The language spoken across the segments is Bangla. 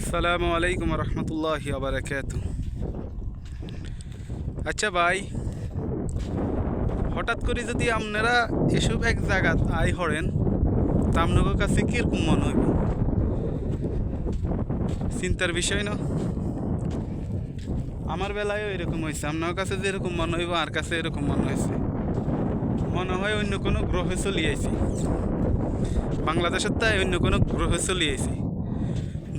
আসসালামু আলাইকুম রহমতুল্লাহ আবরাকাত আচ্ছা ভাই, হঠাৎ করে যদি আপনারা এসব এক জায়গাত আই হরেন, তা আপনাদের কাছে কীরকম মনে হইব? চিন্তার বিষয় না? আমার বেলায়ও এরকম হয়েছে আপনার কাছে যেরকম মনে হইব, আর কাছে এরকম মনে হয়েছে মনে হয় অন্য কোনো গ্রহে চলে আইছি বাংলাদেশের তাই অন্য কোনো গ্রহে চলে আইছি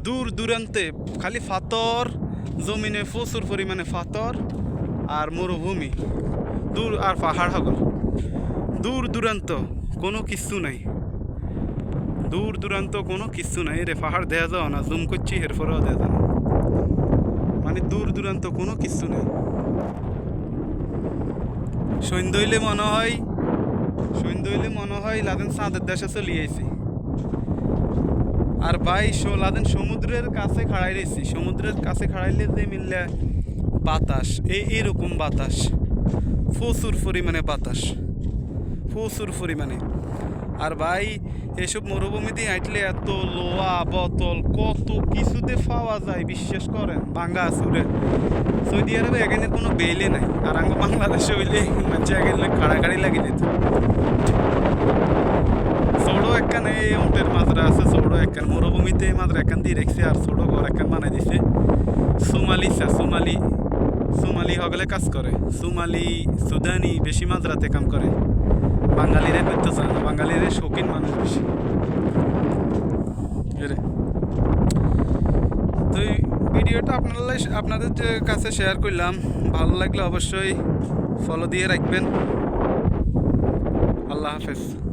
দূর দূরান্তে খালি ফাতর, জমিনে প্রচুর পরিমাণে ফাতর আর মরুভূমি। দূর আর পাহাড় হগল। দূর দূরান্ত কোনো কিচ্ছু নাই। দূর দূরান্ত কোনো কিচ্ছু নাই। রে পাহাড় দেয়া যাও না, জুম করছি, এরপরেও দেয়া যাও না। মানে দূর দূরান্ত কোনো কিচ্ছু নেই। হইলে মনে হয় সন্ধ্যা হইলে মনে হয় লাদেন চাঁদের দেশে চলে আইছি আর ভাই লাদেন সমুদ্রের কাছে খাড়াই রয়েছি সমুদ্রের কাছে খাড়াইলে যে মিললে বাতাস, এই এরকম বাতাস। প্রচুর পরিমাণে বাতাস। প্রচুর পরিমাণে। আর ভাই, এসব মরুভূমিতে হাঁটলে এত লোয়া বোতল, কত কিছুতে পাওয়া যায়, বিশ্বাস করেন? বাঙ্গা সুরে সৌদি আরবে এখানে কোনো বেলে নাই। আর আঙ্গ বাংলাদেশে হইলে মানুষ এখানে কাড়াকাড়ি লাগি যেত এই উটের মাজরা আছে, ছোটো একখান মরুভূমিতে মাজরা একখান দিয়ে রেখছে আর ছোটো ঘর একখান বানাই দিছে। Somali Somali. সোমালি হগলে কাজ করে। সোমালি, সুদানি বেশি মাজরাতে কাম করে। বাঙালিরা করতে চায় না, বাঙালিরা শৌখিন মানুষ বেশি। তো ভিডিওটা আপনারা আপনাদের কাছে শেয়ার করলাম, ভালো লাগলে অবশ্যই ফলো দিয়ে রাখবেন। আল্লাহ হাফেজ।